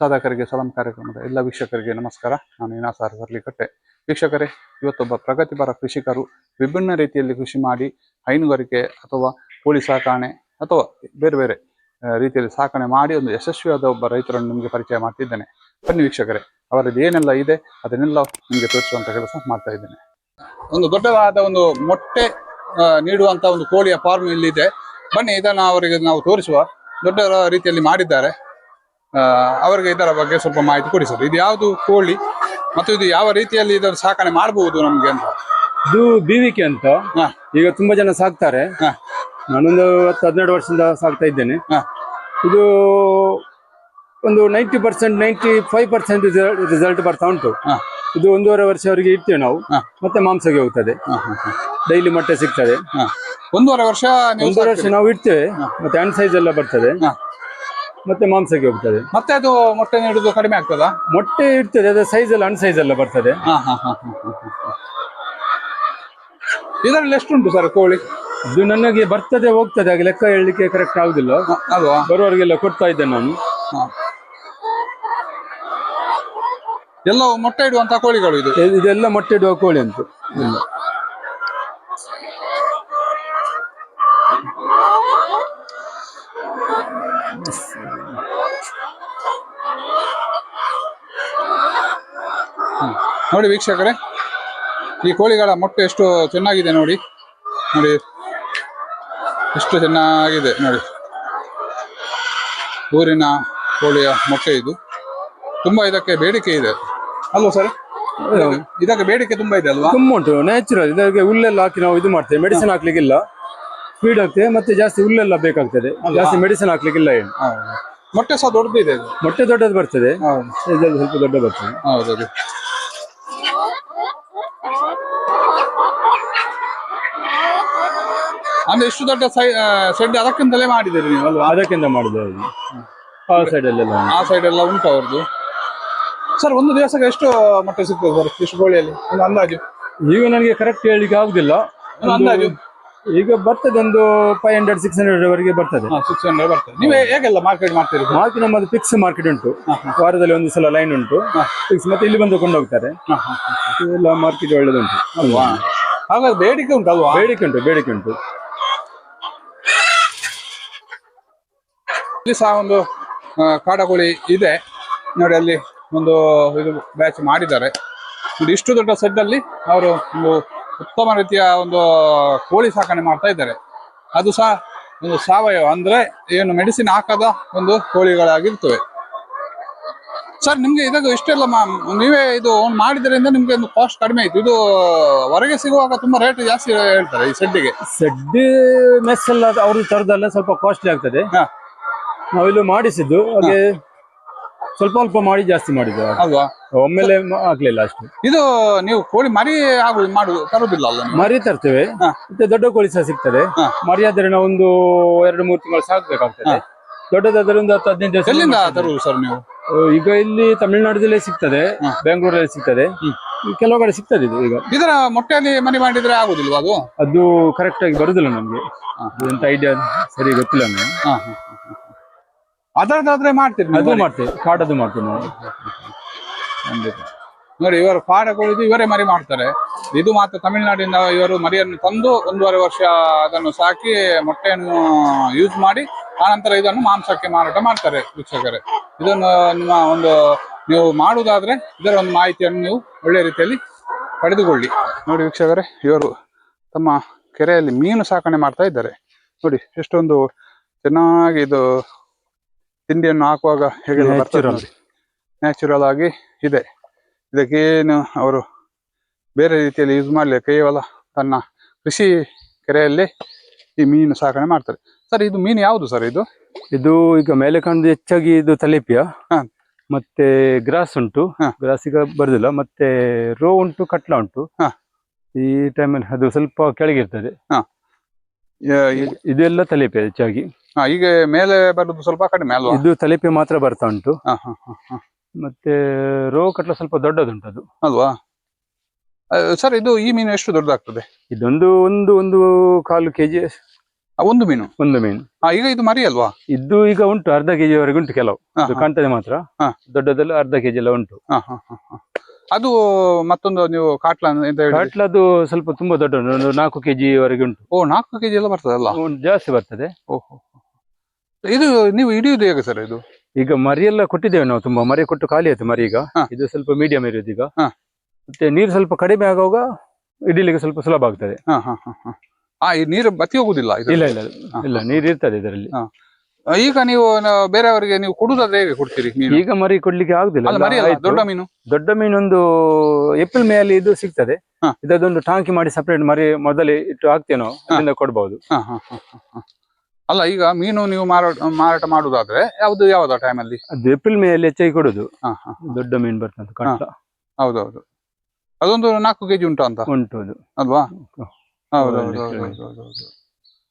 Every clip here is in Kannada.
ಸಾಧಕರಿಗೆ ಸಲಾಂ ಕಾರ್ಯಕ್ರಮದ ಎಲ್ಲ ವೀಕ್ಷಕರಿಗೆ ನಮಸ್ಕಾರ. ನಾನು ಇನಾಸಾರ್ ಸರ್ಲಿಕಟ್ಟೆ ವೀಕ್ಷಕರೇ, ಇವತ್ತೊಬ್ಬ ಪ್ರಗತಿಪರ ಕೃಷಿಕರು ವಿಭಿನ್ನ ರೀತಿಯಲ್ಲಿ ಕೃಷಿ ಮಾಡಿ ಹೈನುಗಾರಿಕೆ ಅಥವಾ ಕೋಳಿ ಸಾಕಣೆ ಅಥವಾ ಬೇರೆ ಬೇರೆ ರೀತಿಯಲ್ಲಿ ಸಾಕಣೆ ಮಾಡಿ ಒಂದು ಯಶಸ್ವಿಯಾದ ಒಬ್ಬ ರೈತರನ್ನು ನಿಮಗೆ ಪರಿಚಯ ಮಾಡ್ತಿದ್ದೇನೆ. ಬನ್ನಿ ವೀಕ್ಷಕರೇ, ಅವರದ್ದು ಏನೆಲ್ಲ ಇದೆ ಅದನ್ನೆಲ್ಲ ನಿಮಗೆ ತೋರಿಸುವಂತ ಕೆಲಸ ಮಾಡ್ತಾ ಇದ್ದೇನೆ. ಒಂದು ದೊಡ್ಡದಾದ ಒಂದು ಮೊಟ್ಟೆ ನೀಡುವಂತ ಒಂದು ಕೋಳಿಯ ಫಾರ್ಮ್ ಇಲ್ಲಿದೆ ಬನ್ನಿ, ಇದನ್ನು ಅವರಿಗೆ ನಾವು ತೋರಿಸುವ ದೊಡ್ಡ ರೀತಿಯಲ್ಲಿ ಮಾಡಿದ್ದಾರೆ. ಅವರಿಗೆ ಇದರ ಬಗ್ಗೆ ಸ್ವಲ್ಪ ಮಾಹಿತಿ ಕೊಡಿ ಸರ್ ಇದು ಯಾವುದು ಕೋಳಿ ಮತ್ತು ಇದು ಯಾವ ರೀತಿಯಲ್ಲಿ ಇದರ ಸಾಕಣೆ ಮಾಡಬಹುದು ನಮಗೆ ಅಂತ ಇದು ಬಿವಿಕೆ ಅಂತ ಹಾ. ಈಗ ತುಂಬಾ ಜನ ಸಾಕ್ತಾರೆ ಹಾ. ನಾನೊಂದು ಹತ್ತು ಹದಿನೆರಡು ವರ್ಷದಿಂದ ಸಾಕ್ತಾ ಇದ್ದೇನೆ ಹಾ. ಇದು ಒಂದು ninety percent ninety five percent result ಬರ್ತಾ ಉಂಟು ಹಾ. ಇದು ಒಂದೂವರೆ ವರ್ಷವರೆಗೆ ಇಡ್ತೇವೆ ನಾವು ಹಾ. ಮತ್ತೆ ಮಾಂಸಕ್ಕೆ ಹೋಗ್ತದೆ ಹಾ, ಹ, ಹ. ಡೈಲಿ ಮೊಟ್ಟೆ ಸಿಗ್ತದೆ ಹಾ. ಒಂದೂವರೆ ವರ್ಷ ನೀವು ಒಂದೂವರೆ ವರ್ಷ ಸಾಕ್ತೀರಿ. ನಾವು ಇಡ್ತೇವೆ ಹಾ. ಮತ್ತೆ ಹ್ಯಾಂಡ್ ಸೈಜ್ ಎಲ್ಲ ಬರ್ತದೆ ಹಾ. ಮತ್ತೆ ಮಾಂಸಕ್ಕೆ ಹೋಗ್ತದೆ. ಮತ್ತೆ ಅದು ಮೊಟ್ಟೆ ನೀಡುದು ಕಡಿಮೆ ಆಗ್ತದಾ? ಮೊಟ್ಟೆ ಇಡ್ತದೆ ಅದರ ಸೈಜ್ ಎಲ್ಲ ಅನ್ ಸೈಜ್ ಎಲ್ಲ ಬರ್ತದೆ. ಇದರಲ್ಲಿ ಎಷ್ಟುಂಟು ಸರ್ ಕೋಳಿ? ಇದು ನನಗೆ ಬರ್ತದೆ ಹೋಗ್ತದೆ ಹಾಗೆ ಲೆಕ್ಕ ಹೇಳಲಿಕ್ಕೆ ಕರೆಕ್ಟ್ ಆಗುದಿಲ್ಲ. ಅಲ್ವಾ? ಬರುವವರಿಗೆಲ್ಲ ಕೊಡ್ತಾ ಇದ್ದೆ ನಾನು. ಎಲ್ಲ ಮೊಟ್ಟೆ ಇಡುವಂತ ಕೋಳಿಗಳು ಇದು? ಇದೆಲ್ಲ ಮೊಟ್ಟೆ ಇಡುವ ಕೋಳಿ ಅಂತ. ಇಲ್ಲ. ನೋಡಿ ವೀಕ್ಷಕರೇ ಈ ಕೋಳಿಗಳ ಮೊಟ್ಟೆ ಎಷ್ಟು ಚೆನ್ನಾಗಿದೆ ನೋಡಿ. ನೋಡಿ ಎಷ್ಟು ಚೆನ್ನಾಗಿದೆ ನೋಡಿ. ಊರಿನ ಕೋಳಿಯ ಮೊಟ್ಟೆ ಇದು. ತುಂಬಾ ಇದಕ್ಕೆ ಬೇಡಿಕೆ ಇದೆ. ಅಲ್ವಾ ಸರ್? ಇದಕ್ಕೆ ಬೇಡಿಕೆ ತುಂಬಾ ಇದೆ ಅಲ್ವಾ? ತುಂಬ ಉಂಟು ನ್ಯಾಚುರಲ್ ಇದಕ್ಕೆ ಹುಲ್ಲೆಲ್ಲ ಹಾಕಿ ನಾವು ಇದು ಮಾಡ್ತೇವೆ. ಮೆಡಿಸಿನ್ ಹಾಕ್ಲಿಕ್ಕಿಲ್ಲ. ಫೀಡ್ ಆಗ್ತದೆ ಮತ್ತೆ ಜಾಸ್ತಿ ಹುಲ್ಲೆಲ್ಲ ಬೇಕಾಗ್ತದೆ. ಜಾಸ್ತಿ ಮೆಡಿಸಿನ್ ಹಾಕ್ಲಿಕ್ಕಿಲ್ಲ ಏನು. ಮೊಟ್ಟೆ ಸಹ ದೊಡ್ಡದಿದೆ ಇದು? ಮೊಟ್ಟೆ ದೊಡ್ಡದು ಬರ್ತದೆ. ಹೌದು. ಸ್ವಲ್ಪ ದೊಡ್ಡ ಬರ್ತದೆ. ಹೌದೌದು ಅಂದ್ರೆ ಇಷ್ಟು ದೊಡ್ಡ ಸೈ ಅದಕ್ಕಿಂತಲೇ ಮಾಡಿದ್ದೀರಿ ನೀವು ಅಲ್ವಾ? ಅದಕ್ಕಿಂತ ಮಾಡಿದೆ ಆ ಸೈಡ್ ಅಲ್ಲೆಲ್ಲ ಆ ಸೈಡ್ ಎಲ್ಲ ಉಂಟು ಅವ್ರದ್ದು. ಸರ್ ಒಂದು ದಿವಸಕ್ಕೆ ಎಷ್ಟು ಮೊಟ್ಟೆ ಸಿಗ್ತದೆ ಸರ್ ಇಷ್ಟು ಕೋಳಿಯಲ್ಲಿ? ಒಂದು ಅಂದಾಜು? ನೀವು ನನಗೆ ಕರೆಕ್ಟ್ ಹೇಳಲಿಕ್ಕೆ ಆಗುದಿಲ್ಲ. ಅಂದಾಜು? ಈಗ ಬರ್ತದೆ ಒಂದು ಫೈವ್ ಹಂಡ್ರೆಡ್ ಸಿಕ್ಸ್ ಹಂಡ್ರೆಡ್ ವರೆಗೆ ಬರ್ತದೆ. ಸಿಕ್ಸ್ ಹಂಡ್ರೆಡ್ ಬರ್ತದೆ. ನೀವು ಹೇಗೆಲ್ಲ ಮಾರ್ಕೆಟ್ ಮಾಡ್ತೀರಿ? ಮಾರ್ಕೆಟ್ ನಮ್ಮದು ಫಿಕ್ಸ್ ಮಾರ್ಕೆಟ್ ಉಂಟು. ವಾರದಲ್ಲಿ ಒಂದು ಸಲ ಲೈನ್ ಉಂಟು. ಫಿಕ್ಸ್ ಮತ್ತೆ ಇಲ್ಲಿ ಬಂದು ಕೊಂಡೋಗ್ತಾರೆ. ಇದೆಲ್ಲ ಮಾರ್ಕೆಟ್ ಒಳ್ಳೆದುಂಟು. ಅಲ್ವಾ? ಹಾಗಾದ್ರೆ ಬೇಡಿಕೆ ಉಂಟು ಅಲ್ವಾ ಬೇಡಿಕೆ ಉಂಟು ಬೇಡಿಕೆ ಉಂಟು. ಇಲ್ಲಿ ಸಹ ಒಂದು ಕಾಡಗೋಳಿ ಕಾಡಕೋಳಿ ಇದೆ. ನೋಡಿ ಅಲ್ಲಿ ಒಂದು ಇದು ಬ್ಯಾಚ್ ಮಾಡಿದ್ದಾರೆ. ಇಷ್ಟು ದೊಡ್ಡ ಸೆಡ್ ಅಲ್ಲಿ ಅವರು ಒಂದು ಉತ್ತಮ ರೀತಿಯ ಒಂದು ಕೋಳಿ ಸಾಕಣೆ ಮಾಡ್ತಾ ಇದ್ದಾರೆ. ಅದು ಸಹ ಒಂದು ಸಾವಯವ ಅಂದ್ರೆ ಏನು ಮೆಡಿಸಿನ್ ಹಾಕದ ಒಂದು ಕೋಳಿಗಳಾಗಿರ್ತವೆ. ಸರ್ ನಿಮ್ಗೆ ಇದಾಗ ಇಷ್ಟೆಲ್ಲ ನೀವೇ ಇದು ಮಾಡಿದ್ರಿಂದ ನಿಮ್ಗೆ ಒಂದು ಕಾಸ್ಟ್ ಕಡಿಮೆ ಆಯ್ತು. ಇದು ಹೊರಗೆ ಸಿಗುವಾಗ ತುಂಬಾ ರೇಟ್ ಜಾಸ್ತಿ ಹೇಳ್ತಾರೆ ಈ ಸೆಡ್ಡಿಗೆ ಸೆಡ್ ಮೆಸ್ ಎಲ್ಲ ಅವ್ರಿಗೆ ತರದೆಲ್ಲ ಸ್ವಲ್ಪ ಕಾಸ್ಟ್ಲಿ ಆಗ್ತದೆ. ನಾವಿಲ್ಲಿ ಮಾಡಿಸಿದ್ದು. ಹಾಗೆ ಸ್ವಲ್ಪ ಅಲ್ಪ ಮಾಡಿ ಜಾಸ್ತಿ ಮಾಡಿದ್ದು ಅಲ್ವಾ? ಒಮ್ಮೆಲೆ ಆಗ್ಲಿಲ್ಲ ಅಷ್ಟು. ಇದು ನೀವು ಕೋಳಿ ಮರಿ ಆಗುದು ಮಾಡುದು ತರುದಿಲ್ಲ ಅಲ್ಲ ನೀವು? ಮರಿ ತರ್ತೇವೆ. ಹಾ. ಮತ್ತೆ ದೊಡ್ಡ ಕೋಳಿ ಸಹ ಸಿಗ್ತದೆ. ಹಾ. ಮರಿ ಆದ್ರೆ ನಾವು ಒಂದು ಎರಡು ಮೂರು ತಿಂಗಳು ಸಾಕಬೇಕಾಗ್ತದೆ. ಹಾ. ದೊಡ್ಡದಾದ್ರೆ ಒಂದು ಹತ್ತು ಹದಿನೈದು ದಿವಸ ಎಲ್ಲಿಂದ ತರುವುದು ಸರ್ ನೀವು? ಈಗ ಇಲ್ಲಿ ತಮಿಳುನಾಡದಲ್ಲೇ ಸಿಗ್ತದೆ. ಹಾ. ಬೆಂಗಳೂರಲ್ಲಿ ಸಿಗ್ತದೆ. ಹ್ಮ್. ಕೆಲವು ಕಡೆ ಸಿಗ್ತದೆ ಇದು ಈಗ. ಇದರ ಮೊಟ್ಟೆಯಲ್ಲಿ ಮರಿ ಮಾಡಿದ್ರೆ ಆಗುದಿಲ್ವಾ ಅದು? ಅದು ಕರೆಕ್ಟ್ ಆಗಿ ಬರುದಿಲ್ಲ ನಮ್ಗೆ. ಎಂತ ಐಡಿಯಾ ಸರಿ ಗೊತ್ತಿಲ್ಲ ನಮ್ಗೆ. ಅದರದಾದ್ರೆ ಮಾಡ್ತೀರಿ ಅದು ಮಾಡ್ತೀವಿ ಕಾಡದು ಮಾಡ್ತೀವಿ ನಾವು. ಖಂಡಿತ. ನೋಡಿ ಇವರು ಪಾಡ ಇವರೇ ಮರಿ ಮಾಡ್ತಾರೆ. ಇದು ಮಾತ್ರ ತಮಿಳುನಾಡಿಂದ ಇವರು ಮರಿಯನ್ನು ತಂದು ಒಂದೂವರೆ ವರ್ಷ ಅದನ್ನು ಸಾಕಿ ಮೊಟ್ಟೆಯನ್ನು ಯೂಸ್ ಮಾಡಿ ಆನಂತರ ಇದನ್ನು ಮಾಂಸಕ್ಕೆ ಮಾರಾಟ ಮಾಡ್ತಾರೆ ವೀಕ್ಷಕರೇ. ಇದನ್ನು ನಿಮ್ಮ ಒಂದು ನೀವು ಮಾಡುವುದಾದ್ರೆ ಇದರ ಒಂದು ಮಾಹಿತಿಯನ್ನು ನೀವು ಒಳ್ಳೆ ರೀತಿಯಲ್ಲಿ ಪಡೆದುಕೊಳ್ಳಿ. ನೋಡಿ ವೀಕ್ಷಕರೇ ಇವರು ತಮ್ಮ ಕೆರೆಯಲ್ಲಿ ಮೀನು ಸಾಕಣೆ ಮಾಡ್ತಾ ಇದ್ದಾರೆ. ನೋಡಿ ಎಷ್ಟೊಂದು ಚೆನ್ನಾಗಿ ಇದು ತಿಂಡಿಯನ್ನು ಹಾಕುವಾಗ ಹೇಗೆ. ನ್ಯಾಚುರಲ್ ಆಗಿ ಇದೆ. ಇದಕ್ಕೇನು ಅವರು ಬೇರೆ ರೀತಿಯಲ್ಲಿ ಯೂಸ್ ಮಾಡಲಿ ಕೇವಲ ತನ್ನ ಕೃಷಿ ಕೆರೆಯಲ್ಲಿ ಈ ಮೀನು ಸಾಕಣೆ ಮಾಡ್ತಾರೆ. ಸರ್ ಇದು ಮೀನು ಯಾವುದು ಸರ್ ಇದು? ಇದು ಈಗ ಮೇಲೆ ಕಾಣುದು ಹೆಚ್ಚಾಗಿ ಇದು ತಲೆಪಿಯ. ಮತ್ತೆ ಗ್ರಾಸ್ ಉಂಟು. ಹಾ. ಗ್ರಾಸ್ ಈಗ ಬರುದಿಲ್ಲ. ಮತ್ತೆ ರೋ ಉಂಟು ಕಟ್ಲ ಉಂಟು. ಹಾ. ಈ ಟೈಮಲ್ಲಿ ಅದು ಸ್ವಲ್ಪ ಕೆಳಗಿರ್ತದೆ ಇದೆಲ್ಲ ತಲೆಪೆ ಹೆಚ್ಚಾಗಿ. ಹಾ, ಈಗ ಮೇಲೆ ಬರುದು ಸ್ವಲ್ಪ ಕಡಿಮೆ ಅಲ್ವಾ? ಇದು ತಲೆಪೆ ಮಾತ್ರ ಬರ್ತಾ ಉಂಟು. ಹಾ, ಹಾ, ಹಾ, ಹಾ. ಮತ್ತೆ ರೋ ಕಟ್ಲ ಸ್ವಲ್ಪ ದೊಡ್ಡದುಂಟು ಅದು ಅಲ್ವಾ ಸರ್ ಇದು ಈ ಮೀನು ಎಷ್ಟು ದೊಡ್ಡದಾಗ್ತದೆ? ಇದೊಂದು ಒಂದು ಒಂದು ಕಾಲು ಕೆಜಿ. ಆ, ಒಂದು ಮೀನು? ಒಂದು ಮೀನು. ಹಾ ಈಗ ಇದು ಮರಿ ಅಲ್ವಾ? ಇದು ಈಗ ಉಂಟು ಅರ್ಧ ಕೆಜಿ ವರೆಗೆ ಉಂಟು ಕೆಲವು. ಹಾ, ಇದು ಹಾ. ಕಾಣ್ತದೆ ಮಾತ್ರ. ಹಾ. ದೊಡ್ಡದೆಲ್ಲ ಅರ್ಧ ಕೆಜಿ ಎಲ್ಲ ಉಂಟು. ಹಾ, ಹಾ, ಹಾ, ಹಾ. ಅದು ಮತ್ತೊಂದು ನೀವು ಕಾಟ್ಲ ಅಂತ ಹೇಳಿ ಕಾಟ್ಲದು ಸ್ವಲ್ಪ ತುಂಬಾ ದೊಡ್ಡ ಉಂಟು. ಒಂದು ನಾಲ್ಕು ಕೆಜಿ ವರೆಗೆ ಉಂಟು. ಓ ನಾಲ್ಕು ಕೆಜಿ ಎಲ್ಲ ಬರ್ತದಲ್ಲ? ಒಂದು ಜಾಸ್ತಿ ಬರ್ತದೆ. ಓಹೋ ಇದು ನೀವು ಹಿಡಿಯುದು ಹೇಗೆ ಸರ್ ಇದು? ಈಗ ಮರಿಯೆಲ್ಲ ಎಲ್ಲ ಕೊಟ್ಟಿದ್ದೇವೆ ನಾವು ತುಂಬಾ. ಮರಿ ಕೊಟ್ಟು ಖಾಲಿ ಆಯ್ತು ಮರಿ ಈಗ. ಹಾ. ಇದು ಸ್ವಲ್ಪ ಮೀಡಿಯಂ ಇರೋದು ಈಗ. ಹಾ. ಮತ್ತೆ ನೀರು ಸ್ವಲ್ಪ ಕಡಿಮೆ ಆಗುವಾಗ ಇಡಲಿಕ್ಕೆ ಸ್ವಲ್ಪ ಸುಲಭ ಆಗ್ತದೆ. ಹಾ ಹಾ ಹಾ ಹಾ. ಆ ಈ ನೀರು ಬತ್ತಿ ಹೋಗುದಿಲ್ಲ ಇದು? ಇಲ್ಲ ಇಲ್ಲ ಹಾ, ಇಲ್ಲ ನೀರು ಇರ್ತದೆ ಇದರಲ್ಲಿ. ಈಗ ನೀವು ಬೇರೆಯವರಿಗೆ ನೀವು ಕೊಡುದಾದ್ರೆ ಹೇಗೆ ಕೊಡ್ತೀರಿ ಮೀನು? ಈಗ ಮರಿ ಕೊಡ್ಲಿಕ್ಕೆ ಆಗುದಿಲ್ಲ. ಅಲ್ಲ ಮರಿ ಅಲ್ಲ ಆಯ್ತು. ದೊಡ್ಡ ಮೀನು. ದೊಡ್ಡ ಮೀನೊಂದು ಏಪ್ರಿಲ್ ಮೇ ಅಲ್ಲಿ ಇದು ಸಿಗ್ತದೆ. ಹಾ. ಇದೊಂದು ಟಾಂಕಿ ಮಾಡಿ ಸಪರೇಟ್ ಮರಿ ಮೊದಲೇ ಇಟ್ಟು ಹಾಕ್ತೇನೋ ನಾವು ಅದರಿಂದ ಕೊಡ್ಬಹುದು ಹಾ ಹಾ ಹಾ ಹಾ, ಹಾ. ಅಲ್ಲ ಈಗ ಮೀನು ನೀವು ಮಾರಾಟ ಮಾರಾಟ ಮಾಡುದಾದ್ರೆ ಯಾವ್ದು ಯಾವ್ದು ಟೈಮಲ್ಲಿ ಅದು ಏಪ್ರಿಲ್ ಮೇ ಅಲ್ಲಿ ಹೆಚ್ಚಾಗಿ ಕೊಡುದು. ಹಾ ಹಾ ದೊಡ್ಡ ಮೀನು ಬರ್ತದೆ ಕಾಟ್ಲ. ಹೌದೌದು. ಅದೊಂದು ನಾಲ್ಕು ಕೆಜಿ ಉಂಟು ಅಂತ? ಉಂಟು ಅದು. ಅಲ್ವಾ? ಹೌದೌದು ಹೌದು ಹೌದು ಹೌದು ಹೌದು ಹೌದು.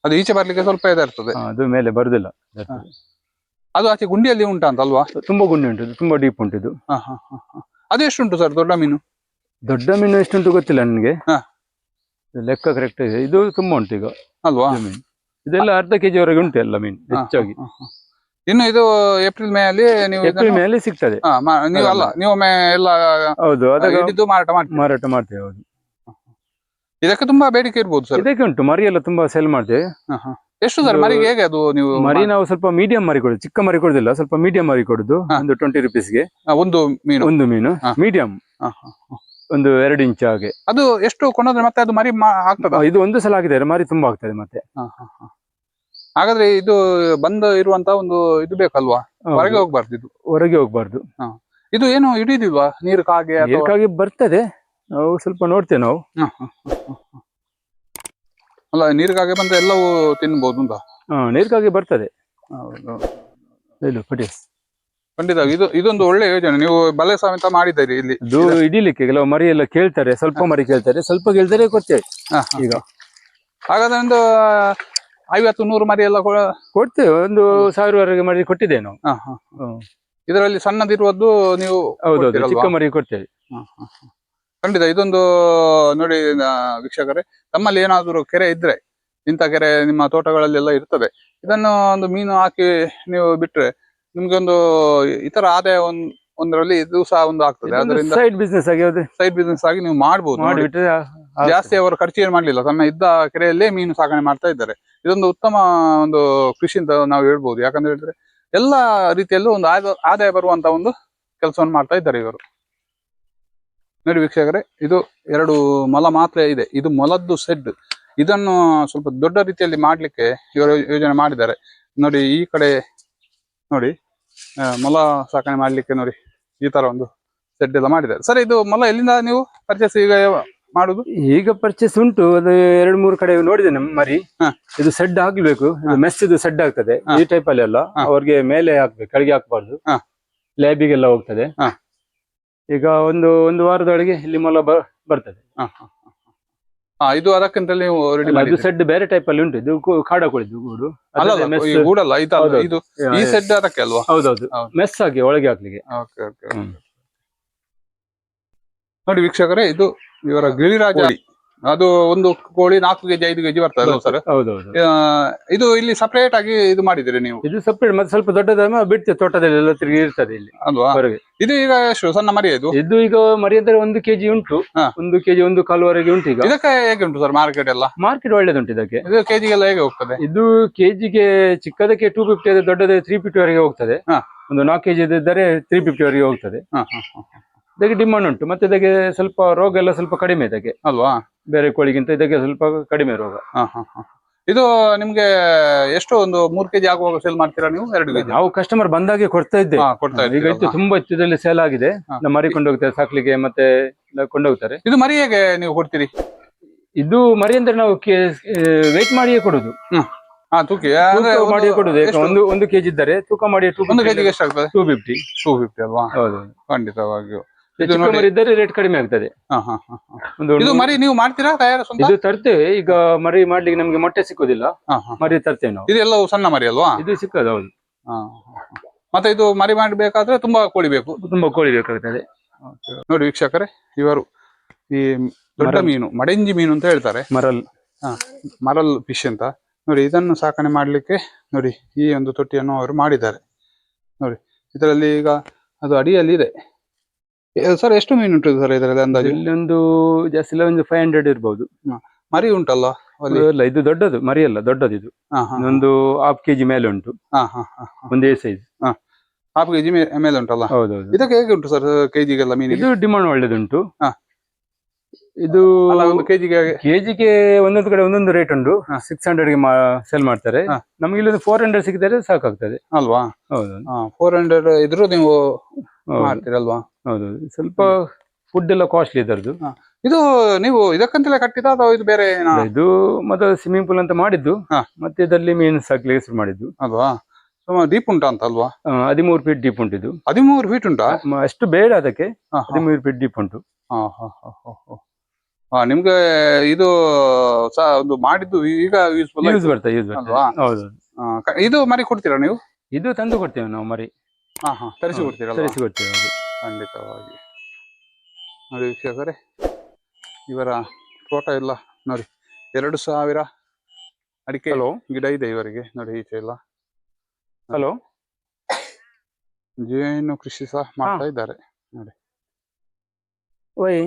ಅದು ಈಚೆ ಬರ್ಲಿಕ್ಕೆ ಸ್ವಲ್ಪ ಇದಾಗ್ತದೆ. ಹಾ, ಅದು ಮೇಲೆ ಬರುದಿಲ್ಲ. ಅದು ಆಚೆ ಗುಂಡಿಯಲ್ಲಿ ಉಂಟಾ ಅಂತ ಅಲ್ವಾ? ತುಂಬಾ ಗುಂಡಿ ಉಂಟು ಇದು ತುಂಬಾ ಡೀಪ್ ಉಂಟು ಇದು ಹಾ ಹಾ ಹಾ ಹಾ. ಅದು ಎಷ್ಟುಂಟು ಸರ್ ದೊಡ್ಡ ಮೀನು? ದೊಡ್ಡ ಮೀನು ಎಷ್ಟುಂಟು ಗೊತ್ತಿಲ್ಲ ನನಗೆ. ಹಾ. ಲೆಕ್ಕ ಕರೆಕ್ಟ್ ಇದೆ. ಇದು ತುಂಬಾ ಉಂಟು ಈಗ. ಅಲ್ವಾ? ಇದು ಮೀನು. ಇದೆಲ್ಲ ಅರ್ಧ ಕೆಜಿ ವರೆಗೆ ಉಂಟು ಎಲ್ಲ ಮೀನು ಹೆಚ್ಚಾಗಿ. ಹಾ, ಹಾ. ಇನ್ನು ಇದು ಏಪ್ರಿಲ್ ಮೇ ಅಲ್ಲಿ ನೀವು ಏಪ್ರಿಲ್ ಇದನ್ನು- ಮೇ ಅಲ್ಲಿ ಸಿಗ್ತದೆ. ಹಾ, ಮಾ- ನೀವು ಅಲ್ಲ ಎಲ್ಲ ಹೌದು ಅದಾಗ ಹಿಡಿದು ಮಾರಾಟ ಮಾಡ್ತೀವಿ ಮಾರಾಟ ಮಾಡ್ತೇವೆ ಹೌದು. ಇದಕ್ಕೆ ತುಂಬಾ ಬೇಡಿಕೆ ಇರ್ಬೋದು ಸರ್. ಇದಕ್ಕೆ ಉಂಟು ಮರಿ ಎಲ್ಲ ತುಂಬಾ ಸೆಲ್ ಮಾಡ್ತೇವೆ. ಎಷ್ಟು ಸರ್ ಮರಿ ಮರಿಗೆ ಹೇಗೆ ಅದು ನೀವು ಮರಿ ನಾವು ಸ್ವಲ್ಪ ಮೀಡಿಯಂ ಮರಿ ಕೊಡುದು ಚಿಕ್ಕ ಮರಿ ಕೊಡುದಿಲ್ಲ ಸ್ವಲ್ಪ ಮೀಡಿಯಂ ಮರಿ ಕೊಡುದು. ಒಂದು ಟ್ವೆಂಟಿ ರುಪೀಸ್ಗೆ ಗೆ. ಒಂದು ಮೀನು. ಒಂದು ಮೀನು. ಮೀಡಿಯಂ. ಒಂದು ಎರಡು ಇಂಚ್ ಹಾಗೆ. ಅದು ಎಷ್ಟು ಕೊಂಡೋದ್ರೆ ಮತ್ತೆ ಅದು ಮರಿ ಆಗ್ತದ? ಇದು ಒಂದು ಸಲ ಆಗಿದೆ ಮರಿ ತುಂಬಾ ಆಗ್ತದೆ ಮತ್ತೆ. ಹಾಗಾದ್ರೆ ಇದು ಬಂದು ಇರುವಂತ ಒಂದು ಇದು ಬೇಕಲ್ವಾ? ಹೊರಗೆ ಹೋಗ್ಬಾರ್ದು ಇದು. ಹೊರಗೆ ಹೋಗ್ಬಾರ್ದು. ಇದು ಏನು ಹಿಡಿದಿಲ್ವಾ? ನೀರು ಕಾಗೆ ಅಥವಾ? ಏಕಾಗಿ ಬರ್ತದೆ. ನಾವು ಸ್ವಲ್ಪ ನೋಡ್ತೇವೆ ನಾವು. ಅಲ್ಲ ನೀರಿಗಾಗೆ ಬಂದ್ರೆ ಎಲ್ಲವೂ ತಿನ್ಬೋದು ಅಂತ ಹಾ ನೀರಿಗಾಗಿ ಬರ್ತದೆ ಹೌದು. ಇದು ಪಟೇಸ್ ಖಂಡಿತ ಇದು ಇದೊಂದು ಒಳ್ಳೆ ಯೋಜನೆ ನೀವು ಬಲೆ ಸಮೇತ ಮಾಡಿದ್ದೀರಿ ಇಲ್ಲಿ ಇದು ಇಡಿಲಿಕ್ಕೆ ಕೆಲವು ಮರಿ ಎಲ್ಲ ಕೇಳ್ತಾರೆ ಸ್ವಲ್ಪ ಮರಿ ಕೇಳ್ತಾರೆ ಸ್ವಲ್ಪ ಕೇಳ್ತಾರೆ ಕೊಡ್ತೇವೆ. ಈಗ ಹಾಗಾದ್ರೆ ಒಂದು ಐವತ್ತು ನೂರು ಮರಿ ಎಲ್ಲ ಕೊ- ಕೊಡ್ತೇವೆ ಒಂದು ಸಾವಿರವರೆಗೆ ಮರಿ ಕೊಟ್ಟಿದ್ದೇವೆ ನಾವು ಹಾ, ಹಾ. ಹ್ಮ್. ಇದರಲ್ಲಿ ಸಣ್ಣದಿರುವದ್ದು ನೀವು ಹೌದೌದು ಕೊಡ್ತೀರಲ್ವಾ? ಚಿಕ್ಕ ಮರಿ ಕೊಡ್ತೇವೆ ಹ, ಹ, ಹಾ. ಖಂಡಿತ ಇದೊಂದು ನೋಡಿ ವೀಕ್ಷಕರೇ ತಮ್ಮಲ್ಲಿ ಏನಾದರೂ ಕೆರೆ ಇದ್ರೆ ಇಂಥ ಕೆರೆ ನಿಮ್ಮ ತೋಟಗಳಲ್ಲೆಲ್ಲ ಇರ್ತದೆ ಇದನ್ನು ಒಂದು ಮೀನು ಹಾಕಿ ನೀವು ಬಿಟ್ರೆ ನಿಮ್ಗೆ ಒಂದು ಇತರ ಆದಾಯ ಒಂದ್ ಒಂದರಲ್ಲಿ ಇದು ಸಹ ಒಂದು ಆಗ್ತದೆ. ಅದರಿಂದ ಸೈಡ್ ಬಿಸ್ನೆಸ್ ಆಗಿ ಸೈಡ್ ಬಿಸ್ನೆಸ್ ಆಗಿ ನೀವು ಮಾಡಬಹುದು ಜಾಸ್ತಿ ಅವರು ಖರ್ಚು ಏನು ಮಾಡ್ಲಿಲ್ಲ. ತನ್ನ ಇದ್ದ ಕೆರೆಯಲ್ಲೇ ಮೀನು ಸಾಕಣೆ ಮಾಡ್ತಾ ಇದ್ದಾರೆ. ಇದೊಂದು ಉತ್ತಮ ಒಂದು ಕೃಷಿ ಅಂತ ನಾವು ಹೇಳ್ಬಹುದು ಯಾಕಂತ ಹೇಳಿದ್ರೆ ಎಲ್ಲಾ ರೀತಿಯಲ್ಲೂ ಒಂದು ಆದ- ಆದಾಯ ಬರುವಂತ ಒಂದು ಕೆಲಸವನ್ನು ಮಾಡ್ತಾ ಇದ್ದಾರೆ ಇವರು. ನೋಡಿ ವೀಕ್ಷಕರೇ ಇದು ಎರಡು ಮೊಲ ಮಾತ್ರ ಇದೆ. ಇದು ಮೊಲದ್ದು ಸೆಡ್ ಇದನ್ನು ಸ್ವಲ್ಪ ದೊಡ್ಡ ರೀತಿಯಲ್ಲಿ ಮಾಡ್ಲಿಕ್ಕೆ ಇವರು ಯೋಜನೆ ಮಾಡಿದ್ದಾರೆ. ನೋಡಿ ಈ ಕಡೆ ನೋಡಿ ಆ, ಮೊಲ ಸಾಕಣೆ ಮಾಡ್ಲಿಕ್ಕೆ ನೋಡಿ ಈ ತರ ಒಂದು ಸೆಡ್ ಎಲ್ಲ ಮಾಡಿದ್ದಾರೆ. ಸರ್ ಇದು ಮೊಲ ಎಲ್ಲಿಂದ ನೀವು ಪರ್ಚೇಸ್ ಈಗ ಮಾಡುದು? ಈಗ ಪರ್ಚೇಸ್ ಉಂಟು. ಅದು ಎರಡು ಮೂರು ಕಡೆ ನೋಡಿದೆ ನಮ್ಮ ಮರಿ. ಇದು ಸೆಡ್ ಆಗ್ಬೇಕು ಮೆಸ್ ಇದು ಸೆಡ್ ಆಗ್ತದೆ. ಈ ಟೈಪ್ ಅಲ್ಲಿ ಹಾ. ಅವ್ರಿಗೆ ಮೇಲೆ ಹಾಕ್ಬೇಕು. ಕೆಳಗೆ ಹಾಕ್ಬಾರ್ದು. ಹಾ. ಲ್ಯಾಬಿಗೆಲ್ಲ ಹೋಗ್ತದೆ. ಹಾ. ಈಗ ಒಂದು ಒಂದು ವಾರದೊಳಗೆ ಇಲ್ಲಿ ಮೊಲ ಬ- ಬರ್ತದೆ. ಹ, ಹ, ಹ, ಇದು ಅದಕ್ಕಂತಲೇ ನೀವು ರೆಡಿ ಅದು ಸೆಡ್ ಬೇರೆ ಟೈಪ್ ಅಲ್ಲಿ ಉಂಟು. ಇದು ಕು- ಕಾಡ ಕೋಳಿದ್ದು ಗೂಡು. ಅಲ್ಲ ಅದ್ರದ್ದೇ ಅಲ್ಲ, mess- ಗೂಡಲ್ಲ ಹೌದೌದು. ಇದು ಈ ಸೆಡ್ ಅದಕ್ಕೆ ಅಲ್ವಾ? ಹೌದೌದು. ಹೌದು. ಮೆಸ್ ಆಗಿ ಒಳಗೆ ಹಾಕ್ಲಿಕ್ಕೆ. Okay okay hmm. ನೋಡಿ ವೀಕ್ಷಕರೇ ಇದು ಇವರ ಗಿರಿರಾಜ ಕೋಳಿ. ಅದು ಒಂದು ಕೋಳಿ ನಾಲ್ಕು ಕೆಜಿ ಐದು ಕೆಜಿ ಬರ್ತದೆ ಅಲ್ವಾ ಸರ್. ಹೌದೌದು ಇದು ಇಲ್ಲಿ ಸಪರೇಟ್ ಆಗಿ ಇದು ಮಾಡಿದಿರಿ ನೀವು? ಇದು ಸಪ್ರೇಟ್ ಮತ್ತೆ ಸ್ವಲ್ಪ ದೊಡ್ಡದ ಬಿಡ್ತೇವೆ ತೋಟದಲ್ಲಿ ಎಲ್ಲ ತಿರುಗಿ ಇರ್ತದೆ ಇಲ್ಲಿ ಅಲ್ವಾ? ಹೊರಗೆ. ಇದು ಈಗ ಎಷ್ಟು ಸಣ್ಣ ಮರಿ ಇದು? ಇದು ಈಗ ಮರಿ ಅಂದ್ರೆ ಒಂದು ಕೆಜಿ ಉಂಟು. ಹಾ. ಒಂದು ಕೆಜಿ ಒಂದು ಕಾಲುವರೆಗೆ ಉಂಟು ಈಗ. ಇದಕ್ಕೆ ಹೇಗೆ ಉಂಟು ಸರ್ ಮಾರ್ಕೆಟ್ ಎಲ್ಲ? ಮಾರ್ಕೆಟ್ ಒಳ್ಳೇದುಂಟು ಇದಕ್ಕೆ. ಇದು ಕೆಜಿಗೆಲ್ಲ ಹೇಗೆ ಹೋಗ್ತದೆ? ಇದು ಕೆಜಿಗೆ ಚಿಕ್ಕದಕ್ಕೆ ಟೂ ಫಿಫ್ಟಿ ದೊಡ್ಡದೇ ತ್ರೀ ಫಿಫ್ಟಿ ವರೆಗೆ ಹೋಗ್ತದೆ. ಹಾ. ಒಂದು ನಾಲ್ಕು ಕೆಜಿ ಇದ್ದರೆ ತ್ರೀ ಫಿಫ್ಟಿ ವರೆಗೆ ಹೋಗ್ತದೆ. ಹಾ, ಹಾ, ಹ, ಹ. ಇದಕ್ಕೆ ಡಿಮಾಂಡ್ ಉಂಟು. ಮತ್ತೆ ಇದಕ್ಕೆ ಸ್ವಲ್ಪ ರೋಗ ಎಲ್ಲ ಸ್ವಲ್ಪ ಕಡಿಮೆ ಇದಕ್ಕೆ. ಅಲ್ವಾ? ಬೇರೆ ಕೋಳಿಗಿಂತ ಇದಕ್ಕೆ ಸ್ವಲ್ಪ ಕಡಿಮೆ ರೋಗ. ಹಾ ಹಾ ಹಾ. ಇದು ನಿಮ್ಗೆ ಎಷ್ಟು ಒಂದು ಮೂರ್ ಕೆಜಿ ಆಗುವಾಗ ಸೇಲ್ ಮಾಡ್ತೀರಾ ನೀವು? ಎರಡು ಕೆಜಿ ನಾವು ಕಸ್ಟಮರ್ ಬಂದಾಗೆ ಕೊಡ್ತಾ ಇದ್ದೆ ಈಗ ಇತ್ತು ತುಂಬಾ ಇತ್ತದಲ್ಲಿ ಸೇಲ್ ಆಗಿದೆ. ನಮ್ಮ ಮರಿ ಕೊಂಡೋಗ್ತಾರೆ ಸಾಕ್ಲಿಕ್ಕೆ ಮತ್ತೆ ಕೊಂಡೋಗ್ತಾರೆ ಇದು ಮರಿ ಹೇಗೆ ನೀವು ಕೊಡ್ತೀರಿ? ಇದು ಮರಿ ಅಂದ್ರೆ ನಾವು ವೇಟ್ ಮಾಡಿಯೇ ಕೊಡುದು. ಮಾಡಿಯೇ ಕೊಡುದು. ಒಂದು ಒಂದು ಕೆಜಿ ಇದ್ದಾರೆ ತೂಕ ಮಾಡಿ ಒಂದು ಕೆಜಿಗೆ ಎಷ್ಟಾಗ್ತದೆ? ಟೂ ಫಿಫ್ಟಿ ಟೂ ಫಿಫ್ಟಿ ಅಲ್ವಾ? ಹೌದು. ಖಂಡಿತವಾಗಿಯೂ. ಇದು ಇದ್ದರೆ ರೇಟ್ ಕಡಿಮೆ ಆಗ್ತದೆ. ಒಂದು ಇದು ಮರಿ ನೀವು ಮಾಡ್ತೀರಾ ತಯಾರ ಸ್ವಂತ? ಇದು ತರ್ತೇವೆ. ಈಗ ಮರಿ ಮಾಡ್ಲಿಕ್ಕೆ ನಮ್ಗೆ ಮೊಟ್ಟೆ ಸಿಕ್ಕುದಿಲ್ಲ. ಹಾ, ಹಾ. ಮರಿ ತರ್ತೇವೆ ನಾವು. ಇದೆಲ್ಲವೂ ಸಣ್ಣ ಮರಿ ಅಲ್ವಾ? ಇದು ಸಿಕ್ಕದು ಹೌದು. ಹಾ, ಹಾ, ಹಾ. ಮತ್ತೆ ಇದು ಮರಿ ಮಾಡಬೇಕಾದ್ರೆ ತುಂಬಾ ಕೋಳಿ ಬೇಕು. ತುಂಬಾ ಕೋಳಿ ಬೇಕಾಗ್ತದೆ. ನೋಡಿ ವೀಕ್ಷಕರೇ ಇವರು ಈ ದೊಡ್ಡ ಮೀನು ಮಡೆಂಜಿ ಮೀನು ಅಂತ ಹೇಳ್ತಾರೆ. ಮರಲ್. ಮರಲ್ ಫಿಶ್ ಅಂತ. ನೋಡಿ ಇದನ್ನು ಸಾಕಣೆ ಮಾಡಲಿಕ್ಕೆ ನೋಡಿ ಈ ಒಂದು ತೊಟ್ಟಿಯನ್ನು ಅವರು ಮಾಡಿದ್ದಾರೆ. ನೋಡಿ ಇದರಲ್ಲಿ ಈಗ ಅದು ಅಡಿಯಲ್ಲಿ ಇದೆ ಸರ್ ಎಷ್ಟು ಮೀನು ಉಂಟು ಸರ್ ಇದರಲ್ಲಿ ಅಂದಾಜು? ಇಲ್ಲಿ ಒಂದು ಜಾಸ್ತಿ ಇಲ್ಲ ಒಂದು ಫೈವ್ ಹಂಡ್ರೆಡ್ ಇರ್ಬೋದು. ಮರಿ ಉಂಟಲ್ಲ ಇಲ್ಲ ಇದು ದೊಡ್ಡದು ಮರಿ ಅಲ್ಲ ದೊಡ್ಡದು ಇದು ಒಂದು ಹಾಫ್ ಕೆಜಿ ಮೇಲೆ ಉಂಟು. ಹಾ ಹಾ ಹಾ ಒಂದೇ ಸೈಜ್ ಹಾಫ್ ಕೆಜಿ ಮೇಲೆ ಉಂಟಲ್ಲ? ಹೌದೌದು. ಇದಕ್ಕೆ ಹೇಗೆ ಉಂಟು ಸರ್ ಕೆಜಿಗೆಲ್ಲ ಮೀನು ಇದು ಡಿಮಾಂಡ್ ಒಳ್ಳೇದುಂಟು. ಹಾ. ಇದು ಕೆಜಿಗೆ ಕೆಜಿಗೆ ಒಂದೊಂದು ಕಡೆ ಒಂದೊಂದು ರೇಟ್ ಉಂಟು. ಸಿಕ್ಸ್ ಹಂಡ್ರೆಡ್ಗೆ ಸೆಲ್ ಮಾಡ್ತಾರೆ. ನಮ್ಗೆ ಇಲ್ಲಿ ಫೋರ್ ಹಂಡ್ರೆಡ್ ಸಿಕ್ಕಿದ್ರೆ ಸಾಕಾಗ್ತದೆ. ಅಲ್ವಾ? ಹೌದು ಫೋರ್ ಹಂಡ್ರೆಡ್ ಇದ್ರು ನೀವು ಮಾಡ್ತೀರಲ್ವಾ? ಹೌದು ಸ್ವಲ್ಪ ಫುಡ್ ಎಲ್ಲ ಕಾಸ್ಟ್ಲಿ ಇದರದ್ದು ಇದು ನೀವು ಇದಕ್ಕಂತಲೇ ಕಟ್ಟಿದ ಅಥವಾ ಇದು ಬೇರೆ ಇದು ಮತ್ತೆ ಸ್ವಿಮ್ಮಿಂಗ್ ಪೂಲ್ ಅಂತ ಮಾಡಿದ್ದು. ಮತ್ತೆ ಇದರಲ್ಲಿ ಮೀನು ಸಾಕ್ಲಿಕ್ಕೆ ಹೆಸರು ಮಾಡಿದ್ದು. ಅಲ್ವಾ? ಡೀಪ್ ಉಂಟಾ ಅಂತ ಅಲ್ವಾ? ಹದಿಮೂರು ಫೀಟ್ ಡೀಪ್ ಉಂಟು ಇದು ಹದಿಮೂರು ಫೀಟ್ ಉಂಟಾ? ಅಷ್ಟು ಬೇಡ ಅದಕ್ಕೆ. ಹದಿಮೂರು ಫೀಟ್ ಡೀಪ್ ಉಂಟು. ಹಾ, ಹಾ, ಹಾ. ಹಾ, ನಿಮ್ಗೆ ಇದು ಸಹ ಒಂದು ಮಾಡಿದ್ದು ಈಗ ಯೂಸ್ಫುಲ್ ಯೂಸ್ ಬರ್ತದೆ ಯೂಸ್ ಬರ್ತದೆ. ಅಲ್ವಾ? ಹೌದು. ಇದು ಮರಿ ಕೊಡ್ತೀರಾ ನೀವು? ಇದು ತಂದು ಕೊಡ್ತೇವೆ ನಾವು ಮರಿ. ಹಾ ಹಾ ತರಿಸಿ ಕೊಡ್ತೀರಾ ತರಿಸಿ ಕೊಡ್ತೇವೆ ಹೌದು. ಖಂಡಿತವಾಗಿ. ನೋಡಿ ವೀಕ್ಷಕರೇ ಇವರ ತೋಟ ಎಲ್ಲ ನೋಡಿ ಎರಡು ಸಾವಿರ ಅಡಿಕೆ ಹಲೋ ಗಿಡ ಇದೆ ಇವರಿಗೆ ನೋಡಿ ಈಚೆ ಎಲ್ಲ. ಹಲೋ ಜೇನು ಕೃಷಿ ಸಹ ಮಾಡ್ತಾ ಇದ್ದಾರೆ ಓಯ್.